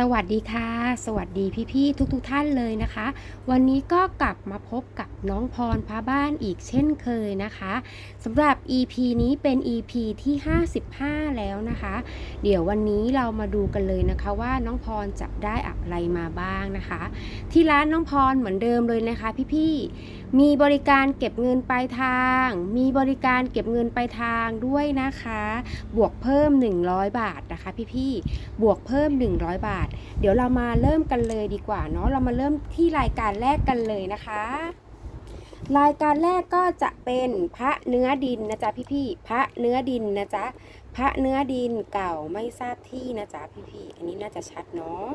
สวัสดีค่ะ สวัสดีพี่ๆทุกๆทท่านเลยนะคะ วันนี้ก็กลับมาพบกับน้องพรพาบ้านอีกเช่นเคยนะคะสำหรับ EP นี้เป็น EP ที่ 55 แล้วนะคะ เดี๋ยววันนี้เรามาดูกันเลยนะคะว่าน้องพรจะได้อะไรมาบ้างนะคะ ที่ร้านน้องพรเหมือนเดิมเลยนะคะ พี่ๆมีบริการเก็บเงินปลายทาง มีบริการเก็บเงินปลายทางด้วยนะคะ บวกเพิ่ม 100 บาทนะคะพี่ๆ บวกเพิ่ม 100 บาท เดี๋ยวเรามาเริ่มกันเลยดีกว่าเนาะ เรามาเริ่มที่รายการแรกกันเลยนะคะ รายการแรกก็จะเป็นพระเนื้อดินนะจ๊ะพี่ๆ พระเนื้อดินนะจ๊ะ พระเนื้อดินเก่าไม่ทราบที่นะจ๊ะพี่ๆ อันนี้น่าจะชัดเนาะ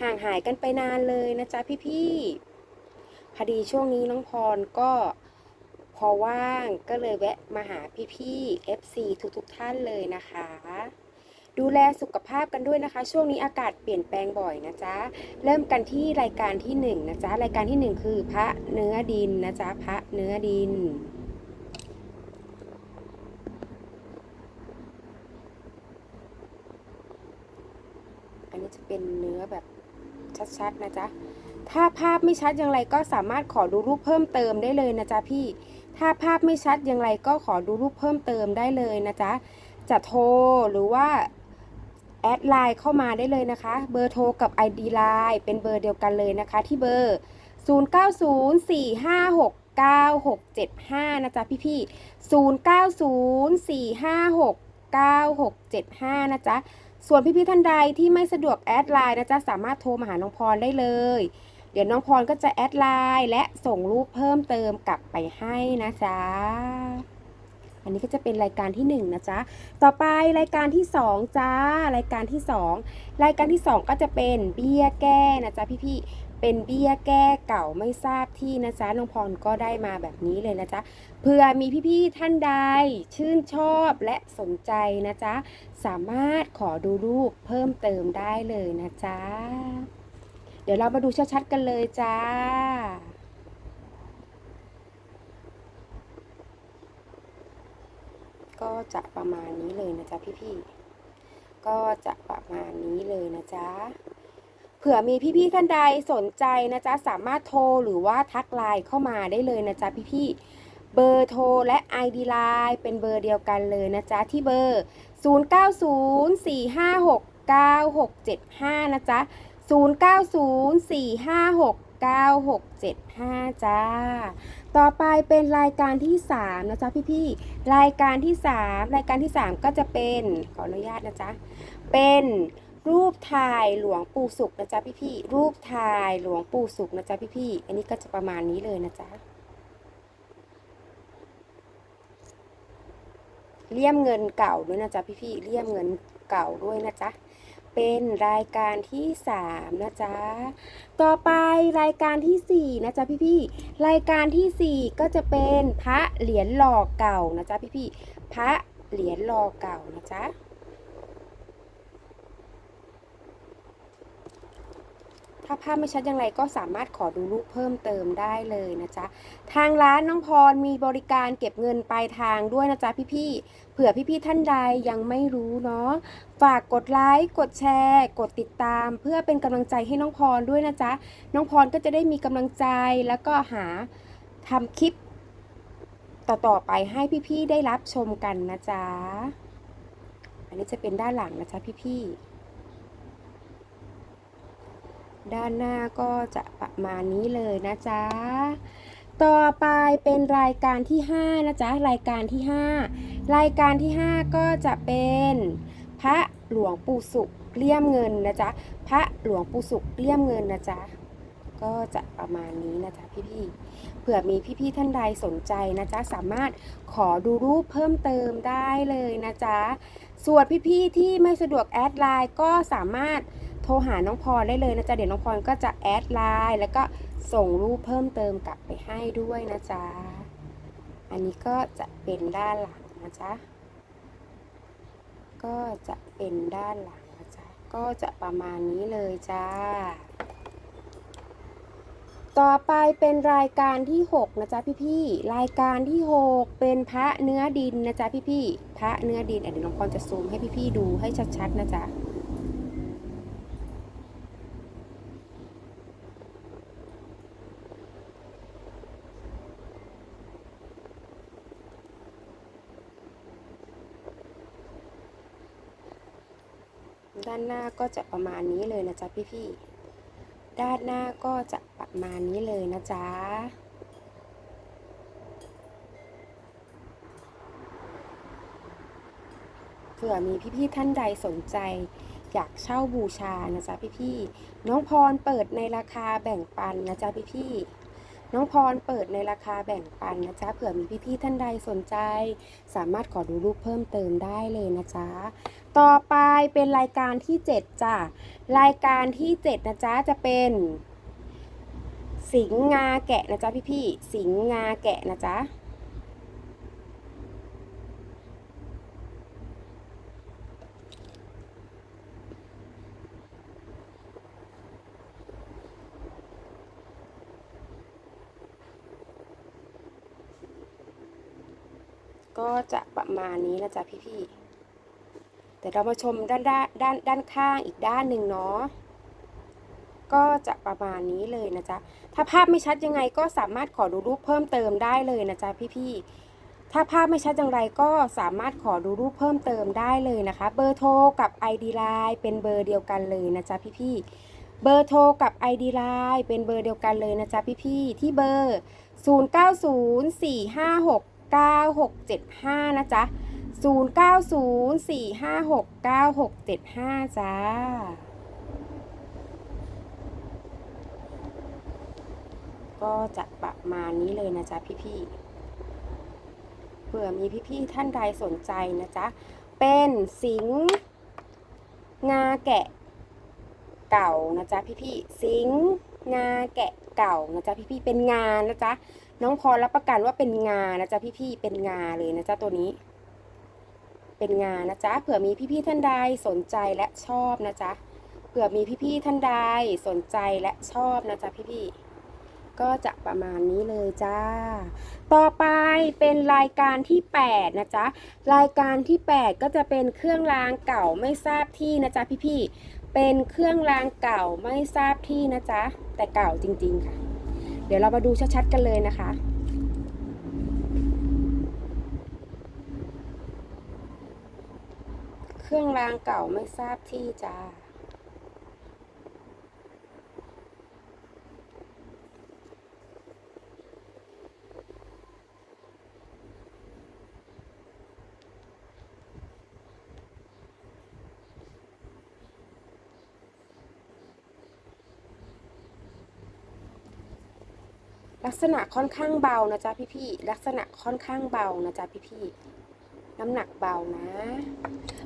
ห่างหายกันไปนานเลยนะจ๊ะพี่ๆ พอดีช่วงนี้น้องพรก็พอว่างก็เลยแวะมาหาพี่ๆ FC ทุกๆท่านเลยนะคะ ดูแลสุขภาพกันด้วยนะคะ ช่วงนี้อากาศเปลี่ยนแปลงบ่อยนะจ๊ะ เริ่มกันที่รายการที่หนึ่งนะจ๊ะ รายการที่หนึ่งคือพระเนื้อดินนะจ๊ะ พระเนื้อดินอันนี้จะเป็นเนื้อแบบ ชัดๆนะจ๊ะ ถ้าภาพไม่ชัดอย่างไรก็สามารถขอดูรูปเพิ่มเติมได้เลยนะจ๊ะพี่ ถ้าภาพไม่ชัดอย่างไรก็ขอดูรูปเพิ่มเติมได้เลยนะจ๊ะ จะโทรหรือว่าแอดไลน์เข้ามาได้เลยนะคะ เบอร์โทรกับ ID ไลน์เป็นเบอร์เดียวกันเลยนะคะ ที่เบอร์ 0904569675 นะจ๊ะพี่ๆ090456 9675 นะจ๊ะ ส่วนพี่ๆท่านใดที่ไม่สะดวกแอดไลน์นะจ๊ะ สามารถโทรมาหาน้องพรได้เลย เดี๋ยวน้องพรก็จะแอดไลน์และส่งรูปเพิ่มเติมกลับไปให้นะจ๊ะ อันนี้ก็จะเป็นรายการที่ 1นงนะจ๊ะ ต่อไปรายการที่ 2 จ้า รายการที่ 2 รายการที่ 2 ก็จะเป็นเบี้ยแก้นะจ๊ะพี่ๆ เป็นเบี้ยแก้เก่าไม่ทราบที่นะจ๊ะน้องพรก็ได้มาแบบนี้เลยนะจ๊ะเผื่อมีพี่ๆท่านใด ชื่นชอบและสนใจนะจ๊ะสามารถขอดูรูปเพิ่มเติมได้เลยนะจ๊ะเดี๋ยวเรามาดูชัดๆกันเลยจ้าก็จะประมาณนี้เลยนะจ๊ะพี่ๆ ก็จะประมาณนี้เลยนะจ๊ะ ผื่อมีพี่ๆท่านใดสนใจนะจ๊ะสามารถโทรหรือว่าทักไลน์เข้ามาได้เลยนะจ๊ะพี่ๆเบอร์โทรและ ID ไลน์เป็นเบอร์เดียวกันเลยนะจ๊ะที่เบอร์ 0904569675 นะจ๊ะ 0904569675 จ้า ต่อไปเป็นรายการที่ 3 นะจ๊ะพี่ๆรายการที่ 3 รายการที่ 3 ก็จะเป็นขออนุญาตนะจ๊ะเป็น รูปถ่ายหลวงปู่สุขนะจ๊ะพี่ๆรูปถ่ายหลวงปู่สุขนะจ๊ะพี่ๆอันนี้ก็จะประมาณนี้เลยนะจ๊ะเลี่ยมเงินเก่าด้วยนะจ๊ะพี่ๆเลี่ยมเงินเก่าด้วยนะจ๊ะเป็นรายการที่ 3 นะจ๊ะ ต่อไปรายการที่ 4 นะจ๊ะพี่ๆรายการที่ 4 ก็จะเป็นพระเหรียญหล่อเก่านะจ๊ะพี่ๆพระเหรียญหล่อเก่านะจ๊ะ ถ้าภาพไม่ชัดอย่างไรก็สามารถขอดูรูปเพิ่มเติมได้เลยนะจ๊ะ ทางร้านน้องพรมีบริการเก็บเงินปลายทางด้วยนะจ๊ะพี่ๆ เผื่อพี่ๆท่านใดยังไม่รู้เนาะ ฝากกดไลค์ กดแชร์ กดติดตาม เพื่อเป็นกำลังใจให้น้องพรด้วยนะจ๊ะ น้องพรก็จะได้มีกำลังใจแล้วก็หาทำคลิปต่อๆไปให้พี่ๆได้รับชมกันนะจ๊ะ อันนี้จะเป็นด้านหลังนะจ๊ะพี่ๆ ด้านหน้าก็จะประมาณนี้เลยนะจ๊ะ ต่อไปเป็นรายการที่ 5 นะจ๊ะ รายการที่ 5 รายการที่ 5 ก็จะเป็นพระหลวงปู่สุขเลี่ยมเงินนะจ๊ะ พระหลวงปู่สุขเลี่ยมเงินนะจ๊ะ ก็จะประมาณนี้นะจ๊ะพี่ๆ เผื่อมีพี่ๆท่านใดสนใจนะจ๊ะ สามารถขอดูรูปเพิ่มเติมได้เลยนะจ๊ะ ส่วนพี่ๆที่ไม่สะดวกแอดไลน์ก็สามารถ ทรหาน้องพรได้เลยนะจ๊ะเดี๋ยวน้องพรก็จะแอดไลน์แล้วก็ส่งรูปเพิ่มเติมกลับไปให้ด้วยนะจ๊ะอันนี้ก็จะเป็นด้านหลังนะจ๊ะก็จะเป็นด้านหลังนะจ๊ะก็จะประมาณนี้เลยจ้า ต่อไปเป็นรายการที่ 6 นะจ๊ะพี่ๆรายการที่ 6 เป็นพระเนื้อดินนะจ๊ะพี่ๆพระเนื้อดินเดี๋ยวน้องพรจะซูมให้พี่ๆดูให้ชัดๆนะจ๊ะ ด้านหน้า ก็จะประมาณนี้เลยนะจ๊ะพี่ๆ ด้านหน้าก็จะประมาณนี้เลยนะจ๊ะ เผื่อมีพี่ๆท่านใดสนใจ อยากเช่าบูชานะจ๊ะพี่ๆ น้องพรเปิดในราคาแบ่งปันนะจ๊ะพี่ๆน้องพรเปิดในราคาแบ่งปันนะจ๊ะเผื่อมีพี่ๆท่านใดสนใจ สามารถขอดูรูปเพิ่มเติมได้เลยนะจ๊ะ ต่อไปเป็นรายการที่ 7จ้ะรายการที่ 7 นะจ๊ะจะเป็น สิงห์งาแกะนะจ๊ะพี่ๆสิงห์งาแกะนะจ๊ะก็จะประมาณนี้นะจ๊ะพี่ๆ แต่เรามาชมด้านด้านด้านด้านข้างอีกด้านหนึ่งเนาะก็จะประมาณนี้เลยนะจ๊ะ ถ้าภาพไม่ชัดยังไงก็สามารถขอดูรูปเพิ่มเติมได้เลยนะจ๊ะพี่ๆ ถ้าภาพไม่ชัดอย่างไรก็สามารถขอดูรูปเพิ่มเติมได้เลยนะคะ เบอร์โทรกับ ID Line เป็นเบอร์เดียวกันเลยนะจ๊ะพี่ๆ เบอร์โทรกับ ID Line เป็นเบอร์เดียวกันเลยนะจ๊ะพี่ๆ ที่เบอร์ 0904569675 นะจ๊ะ 0904569675 จ้า ก็จะประมาณนี้เลยนะจ๊ะพี่ๆเผื่อมีพี่ๆท่านใดสนใจนะจ๊ะ เป็นสิงห์งาแกะเก่านะจ๊ะพี่ๆสิงห์งาแกะเก่านะจ๊ะพี่ๆเป็นงานนะจ๊ะ น้องพรรับประกันว่าเป็นงานะจ๊ะพี่ๆเป็นงาเลยนะจ๊ะตัวนี้ เป็นงานนะจ๊ะเผื่อมีพี่ๆท่านใดสนใจและชอบนะจ๊ะเผื่อมีพี่ๆท่านใดสนใจและชอบนะจ๊ะพี่ๆก็จะประมาณนี้เลยจ้า ต่อไปเป็นรายการที่8นะจ๊ะ รายการที่ 8 ก็จะเป็นเครื่องรางเก่าไม่ทราบที่นะจ๊ะพี่ๆ เป็นเครื่องรางเก่าไม่ทราบที่นะจ๊ะ แต่เก่าจริงๆค่ะ เดี๋ยวเรามาดูชัดๆกันเลยนะคะ เครื่องรางเก่าไม่ทราบที่จ้าลักษณะค่อนข้างเบานะจ๊ะพี่ๆ ลักษณะค่อนข้างเบานะจ๊ะพี่ๆ น้ำหนักเบานะ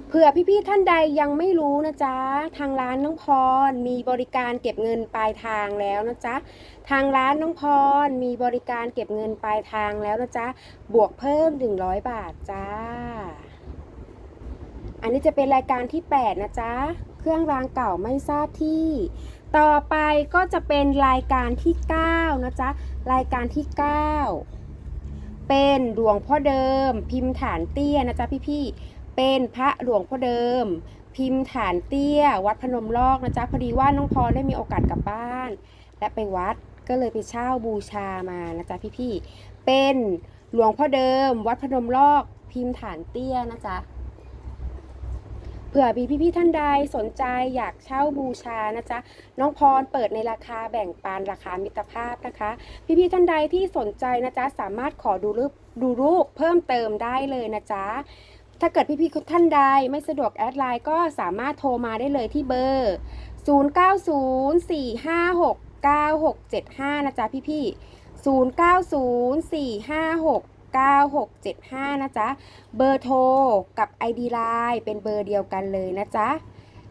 เผื่อพี่ๆท่านใดยังไม่รู้นะจ๊ะ ทางร้านน้องพรมีบริการเก็บเงินปลายทางแล้วนะจ๊ะ ทางร้านน้องพรมีบริการเก็บเงินปลายทางแล้วนะจ๊ะ บวกเพิ่ม 100 บาทจ้า อันนี้จะเป็นรายการที่ 8 นะจ๊ะ เครื่องรางเก่าไม่ทราบที่ต่อไปก็จะเป็นรายการที่ 9 นะจ๊ะ รายการที่ 9 เป็นหลวงพ่อเดิม พิมพ์ฐานเตี้ยนะจ๊ะพี่ๆเป็นพระหลวงพ่อเดิม พิมพ์ฐานเตี้ย วัดพนมลอกนะจ๊ะพอดีว่าน้องพรได้มีโอกาสกลับบ้าน และไปวัดก็เลยไปเช่าบูชามานะจ๊ะพี่ๆเป็นหลวงพ่อเดิม วัดพนมลอก พิมพ์ฐานเตี้ยนะจ๊ะ เผื่อมีพี่ท่านใดสนใจอยากเช่าบูชานะจ๊ะน้องพรเปิดในราคาแบ่งปันราคามิตรภาพนะคะ พี่ๆท่านใดที่สนใจนะจ๊ะสามารถขอดูรูปดูรูปเพิ่มเติมได้เลยนะจ๊ะถ้าเกิดพี่ๆท่านใดไม่สะดวกแอดไลน์ก็สามารถโทรมาได้เลยที่เบอร์ 0904569675 นะจ๊ะพี่ๆ090456 9675 นะจ๊ะ เบอร์โทรกับ ID Line เป็นเบอร์เดียวกันเลยนะจ๊ะ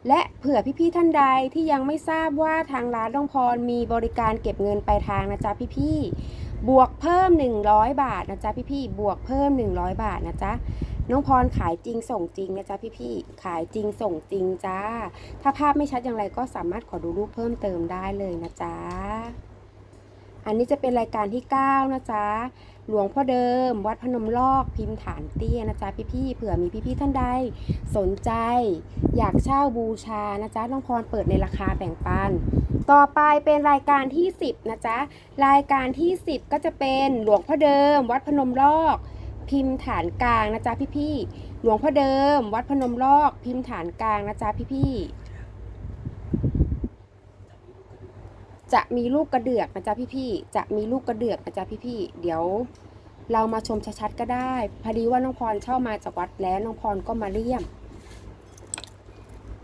และเผื่อพี่ๆท่านใดที่ยังไม่ทราบว่าทางร้านน้องพรมีบริการเก็บเงินปลายทางนะจ๊ะพี่ๆ บวกเพิ่ม 100 บาทนะจ๊ะพี่ๆ บวกเพิ่ม 100 บาทนะจ๊ะน้องพรขายจริงส่งจริงนะจ๊ะพี่ๆ ขายจริงส่งจริงจ้า ถ้าภาพไม่ชัดอย่างไรก็สามารถขอดูรูปเพิ่มเติมได้เลยนะจ๊ะ อันนี้จะเป็นรายการที่ 9 นะจ๊ะ หลวงพ่อเดิม วัดพนมลอกพิมพ์ฐานเตี้ยนะจ๊ะพี่ๆเผื่อมีพี่ๆท่านใด สนใจ อยากเช่าบูชานะจ๊ะน้องพรเปิดในราคาแบ่งปัน ต่อไปเป็นรายการที่ 10นะจ๊ะรายการที่ 10 ก็จะเป็นหลวงพ่อเดิม วัดพนมลอกพิมพ์ฐานกลางนะจ๊ะพี่ๆหลวงพ่อเดิม วัดพนมลอกพิมพ์ฐานกลางนะจ๊ะพี่ๆ จะมีลูกกระเดือกนะจ๊ะพี่ๆ จะมีลูกกระเดือกนะจ๊ะพี่ๆ เดี๋ยวเรามาชมชัดๆก็ได้ พอดีว่าน้องพรเช่ามาจากวัดแล้วน้องพรก็มาเลี่ยม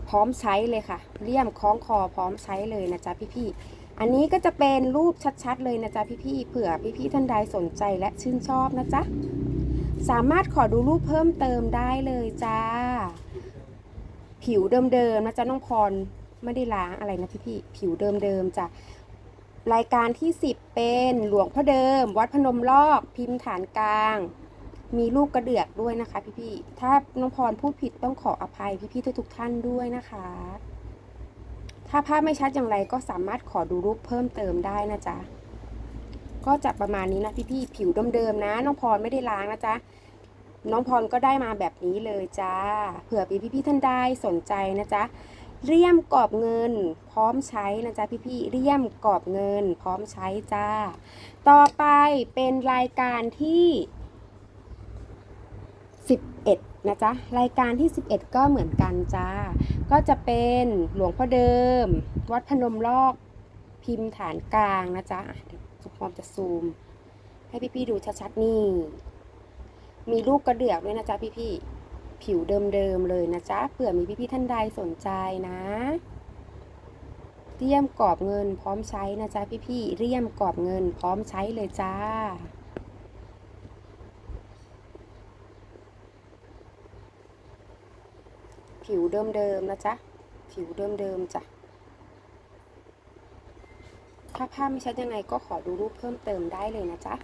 พร้อมใช้เลยค่ะ เลี่ยมคล้องคอพร้อมใช้เลยนะจ๊ะพี่ๆ อันนี้ก็จะเป็นรูปชัดๆเลยนะจ๊ะพี่ๆ เผื่อพี่ๆท่านใดสนใจและชื่นชอบนะจ๊ะ สามารถขอดูรูปเพิ่มเติมได้เลยจ้า ผิวเดิมๆนะจ๊ะน้องพรไม่ได้ล้างอะไรนะพี่ๆ ผิวเดิมๆจ้ะ รายการที่ 10 เป็นหลวงพ่อเดิม วัดพนมลอกพิมพ์ฐานกลาง มีลูกกระเดือกด้วยนะคะพี่ๆถ้าน้องพรพูดผิดต้องขออภัยพี่ๆทุกๆท่านด้วยนะคะ ถ้าภาพไม่ชัดอย่างไรก็สามารถขอดูรูปเพิ่มเติมได้นะจ๊ะก็จะประมาณนี้นะพี่ๆผิวเดิมๆนะ น้องพรไม่ได้ล้างนะจ๊ะน้องพรก็ได้มาแบบนี้เลยจ้า เผื่อพี่ๆท่านใดสนใจนะจ๊ะ เลี่ยมกรอบเงิน พร้อมใช้นะจ๊ะพี่ๆเลี่ยมกรอบเงิน พร้อมใช้จ้า ต่อไปเป็นรายการที่ 11 นะจ๊ะ รายการที่ 11 ก็เหมือนกันจ้า ก็จะเป็นหลวงพ่อเดิม วัดพนมลอกพิมพ์ฐานกลางนะจ๊ะสุพรจะซูม ให้พี่ๆดูชัดๆนี่ มีลูกกระเดือกด้วยนะจ๊ะพี่ๆ ผิวเดิมๆเลยนะจ๊ะเผื่อมีพี่ๆท่านใดสนใจนะเรียมกรอบเงินพร้อมใช้นะจ๊ะพี่ๆเรียมกรอบเงินพร้อมใช้เลยจ้า ผิวเดิมๆนะจ๊ะผิวเดิมๆจ้ะถ้าภาพไม่ชัดยังไงก็ขอดูรูปเพิ่มเติมได้เลยนะจ๊ะ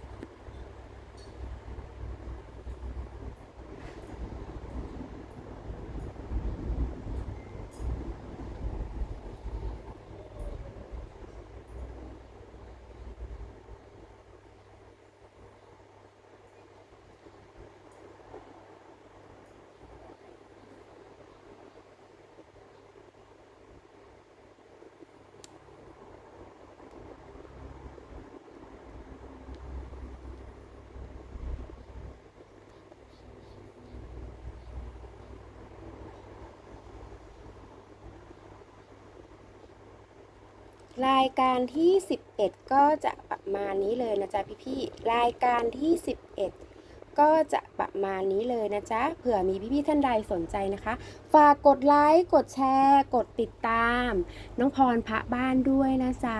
รายการที่ 11 ก็จะประมาณนี้เลยนะจ๊ะพี่ๆรายการที่ 11 ก็จะประมาณนี้เลยนะจ๊ะเผื่อมีพี่ๆท่านใดสนใจนะคะ ฝากกดไลค์กดแชร์ กดติดตาม น้องพรพระบ้านด้วยนะจ๊ะ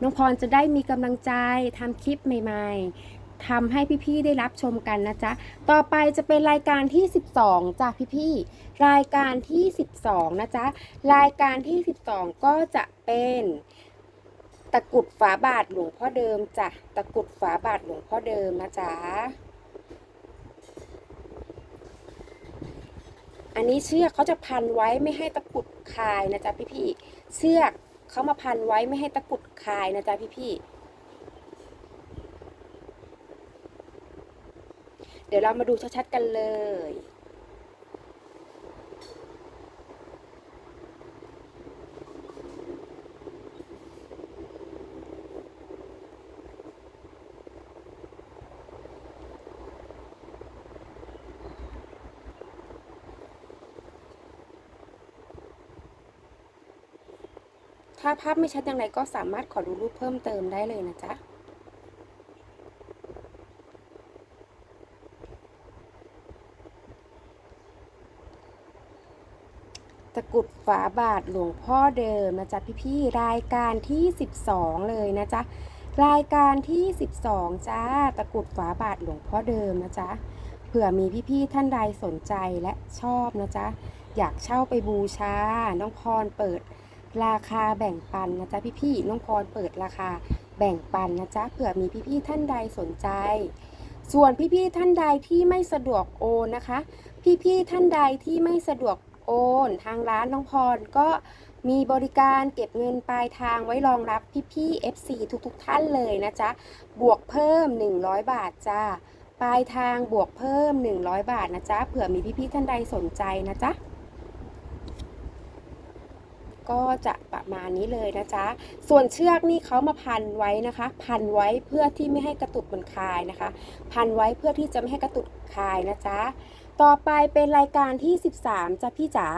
น้องพรจะได้มีกำลังใจทำคลิปใหม่ ๆ ทำให้พี่ๆได้รับชมกันนะจ๊ะ ต่อไปจะเป็นรายการที่ 12จ้ะพี่ๆ รายการที่ 12 นะจ๊ะ รายการที่ 12 ก็จะเป็นตะกุดฝาบาทหลวงพ่อเดิมจ้ะ ตะกุดฝาบาทหลวงพ่อเดิมนะจ๊ะ อันนี้เชือกเขาจะพันไว้ไม่ให้ตะกุดคายนะจ๊ะพี่ๆ เชือกเขามาพันไว้ไม่ให้ตะกุดคายนะจ๊ะพี่ๆ เดี๋ยวเรามาดูชัดๆกันเลย ถ้าภาพไม่ชัดอย่างไรก็สามารถขอดูรูปเพิ่มเติมได้เลยนะจ๊ะ ตะกรุด ฝาบาทหลวงพ่อเดิมนะจ๊ะพี่ๆรายการที่ 12 เลยนะจ๊ะรายการที่ 12 จ้าตะกรุดฝาบาทหลวงพ่อเดิมนะจ๊ะเผื่อมีพี่ๆท่านใดสนใจและชอบนะจ๊ะอยากเช่าไปบูชา น้องพรเปิดราคาแบ่งปันนะจ๊ะพี่ๆน้องพรเปิดราคาแบ่งปันนะจ๊ะเผื่อมีพี่ๆท่านใดสนใจ ส่วนพี่ๆท่านใดที่ไม่สะดวกโอนนะคะ พี่ๆท่านใดที่ไม่สะดวก โอน ทางร้านน้องพรก็มีบริการเก็บเงินปลายทางไว้รองรับพี่ๆ FC ทุกๆท่านเลยนะจ๊ะ บวกเพิ่ม 100 บาทจ้า ปลายทางบวกเพิ่ม 100 บาทนะจ๊ะ เผื่อมีพี่ๆ ท่านใดสนใจนะจ๊ะ ก็จะประมาณนี้เลยนะจ๊ะ ส่วนเชือกนี่เขามาพันไว้นะคะ พันไว้เพื่อที่ไม่ให้กระตุกมันคลายนะคะ พันไว้เพื่อที่จะไม่ให้กระตุกคลายนะจ๊ะ ต่อไปเป็นรายการที่ 13จ้ะพี่จ๋า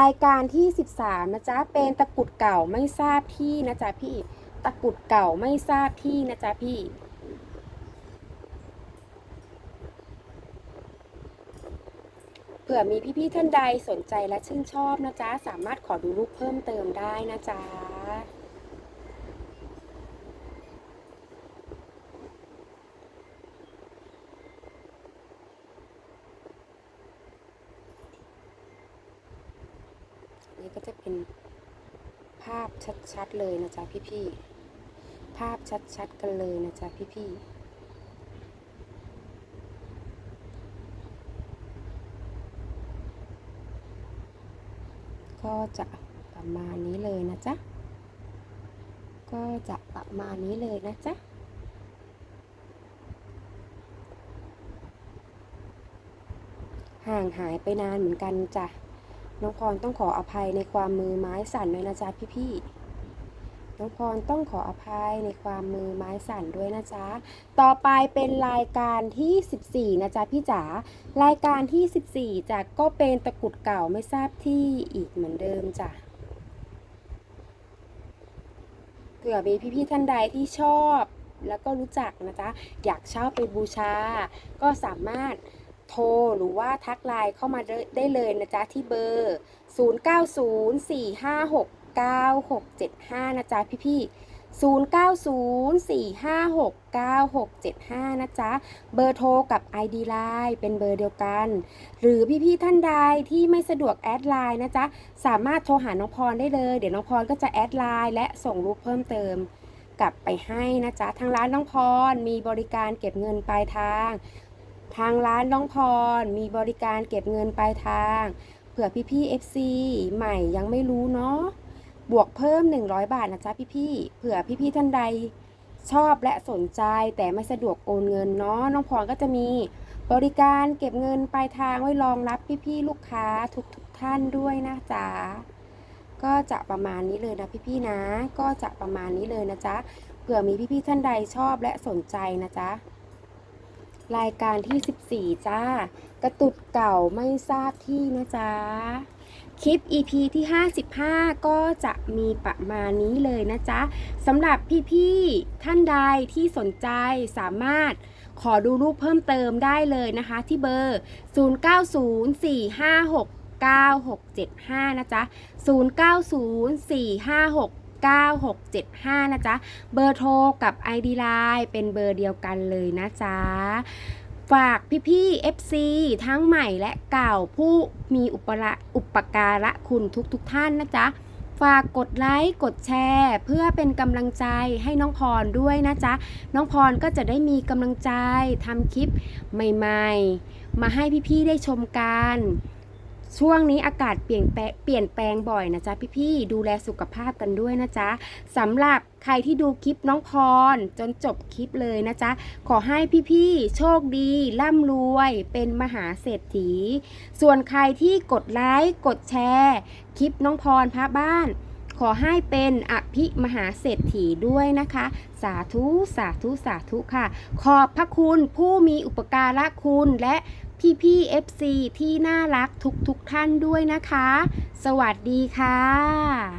รายการที่ 13นะจ๊ะเป็นตะกุดเก่าไม่ทราบที่นะจ๊ะพี่ตะกุดเก่าไม่ทราบที่นะจ๊ะพี่เผื่อมีพี่ๆท่านใดสนใจและชื่นชอบนะจ๊ะสามารถขอดูรูปเพิ่มเติมได้นะจ๊ะ นี่ก็จะเป็นภาพ ชัด ๆ เลยนะจ๊ะพี่ๆ ภาพชัด ๆ กันเลยนะจ๊ะพี่ๆก็จะประมาณนี้เลยนะจ๊ะ ก็จะประมาณนี้เลยนะจ๊ะ ห่างหายไปนานเหมือนกันจ้ะ น้องพรต้องขออภัยในความมือไม้สั่นด้วยนะจ๊ะพี่ๆ น้องพรต้องขออภัยในความมือไม้สั่นด้วยนะจ๊ะ ต่อไปเป็นรายการที่ 14 นะจ๊ะพี่จ๋า รายการที่ 14จ้ะก็เป็นตะกรุดเก่าไม่ทราบที่อีกเหมือนเดิมจ้ะเผื่อมีพี่ๆท่านใดที่ชอบแล้วก็รู้จักนะจ๊ะ อยากเช่าไปบูชา ก็สามารถโทรหรือว่าทักไลน์เข้ามาได้เลยนะจ๊ะ ที่เบอร์ 9675 นะจ๊ะพี่ๆ0904569675 นะจ๊ะ เบอร์โทรกับ ID Line เป็นเบอร์เดียวกัน หรือพี่ๆท่านใดที่ไม่สะดวกแอดไลน์นะจ๊ะ สามารถโทรหาน้องพรได้เลย เดี๋ยวน้องพรก็จะแอดไลน์และส่งรูปเพิ่มเติมกลับไปให้นะจ๊ะ ทางร้านน้องพรมีบริการเก็บเงินปลายทาง ทางร้านน้องพรมีบริการเก็บเงินปลายทาง เผื่อพี่ๆ FC ใหม่ยังไม่รู้เนาะ บวกเพิ่ม 100 บาทนะจ๊ะพี่ๆเผื่อพี่ๆท่านใดชอบและสนใจแต่ไม่สะดวกโอนเงินเนาะน้องพรก็จะมีบริการเก็บเงินปลายทางไว้รองรับพี่ๆลูกค้าทุกๆท่านด้วยนะจ๊ะก็จะประมาณนี้เลยนะพี่ๆนะ ก็จะประมาณนี้เลยนะจ๊ะเผื่อมีพี่ๆท่านใดชอบและสนใจนะจ๊ะรายการที่ 14 จ้ากระตุดเก่าไม่ทราบที่นะจ๊ะ คลิป EP ที่ 55 ก็จะมีประมาณนี้เลยนะจ๊ะสำหรับพี่ๆท่านใดที่สนใจสามารถขอดูรูปเพิ่มเติมได้เลยนะคะที่เบอร์ 0904569675 นะจ๊ะ 0904569675 นะจ๊ะ เบอร์โทรกับ ID Line เป็นเบอร์เดียวกันเลยนะจ๊ะ ฝากพี่ๆ FC ทั้งใหม่และเก่าผู้มีอุปละอุปการะคุณทุกๆทท่านนะจ๊ะ ฝากกดไลค์กดแชร์ เพื่อเป็นกำลังใจให้น้องพรด้วยนะจ๊ะ น้องพรก็จะได้มีกำลังใจทำคลิปใหม่ๆ มาให้พี่ๆ ได้ชมกัน ช่วงนี้อากาศเปลี่ยนแปลงเปลี่ยนแปลงบ่อยนะจ๊ะพี่ๆดูแลสุขภาพกันด้วยนะจ๊ะสำหรับใครที่ดูคลิปน้องพร จนจบคลิปเลยนะจ๊ะขอให้พี่ๆโชคดี ร่ำรวยเป็นมหาเศรษฐี ส่วนใครที่กดไลค์กดแชร์ คลิปน้องพรพระบ้าน ขอให้เป็นอภิมหาเศรษฐีด้วยนะคะ สาธุสาธุสาธุค่ะ ขอบพระคุณผู้มีอุปการะคุณและ พี่ๆ FC ที่น่ารักทุกๆทท่านด้วยนะคะ สวัสดีค่ะ